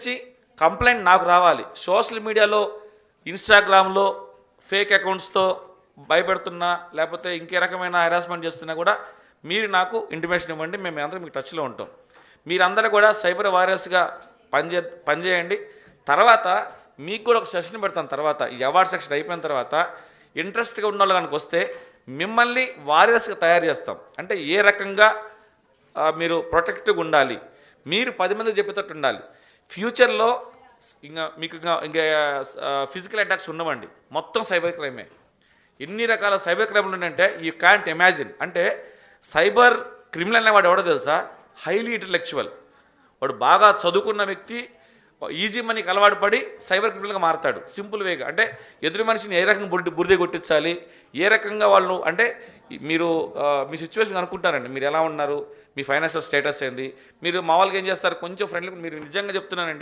వచ్చి కంప్లైంట్ నాకు రావాలి. సోషల్ మీడియాలో ఇన్స్టాగ్రామ్లో ఫేక్ అకౌంట్స్తో భయపెడుతున్నా లేకపోతే ఇంకే రకమైన హెరాస్మెంట్ చేస్తున్నా కూడా మీరు నాకు ఇంటిమేషన్ ఇవ్వండి మేము అందరం మీకు టచ్లో ఉంటాం. మీరందరూ కూడా సైబర్ వారియర్స్గా పనిచే పనిచేయండి. తర్వాత మీకు కూడా ఒక సెషన్ పెడతాను తర్వాత. ఈ అవార్డ్ సెక్షన్ అయిపోయిన తర్వాత ఇంట్రెస్ట్గా ఉన్న వాళ్ళు కనుక వస్తే మిమ్మల్ని వారియర్స్గా తయారు చేస్తాం. అంటే ఏ రకంగా మీరు ప్రొటెక్టివ్గా ఉండాలి. మీరు పది మందికి చెప్పేటట్టు ఉండాలి. ఫ్యూచర్లో ఇంకా మీకు ఇంకా ఇంకా ఫిజికల్ అటాక్స్ ఉండవండి. మొత్తం సైబర్ క్రైమే. ఎన్ని రకాల సైబర్ క్రైమ్లు ఉన్నాయంటే యూ క్యాంట్ ఇమాజిన్. అంటే సైబర్ క్రిమినల్ అనేవాడు ఎవడో తెలుసా? Highly intellectual. వాడు బాగా చదువుకున్న వ్యక్తి ఈజీ మనీకి అలవాటు పడి సైబర్ క్రిమినల్గా మారతాడు. సింపుల్ వేగా. అంటే ఎదురు మనిషిని ఏ రకంగా బుర్ది బురిదే కొట్టించాలి? ఏ రకంగా వాళ్ళు అంటే మీరు మీ సిచ్యువేషన్ అనుకుంటారండి. మీరు ఎలా ఉన్నారు? మీ ఫైనాన్షియల్ స్టేటస్ ఏంది? మీరు మామూలుగా ఏం చేస్తారు? కొంచెం ఫ్రెండ్లీ మీరు నిజంగా చెప్తున్నానండి.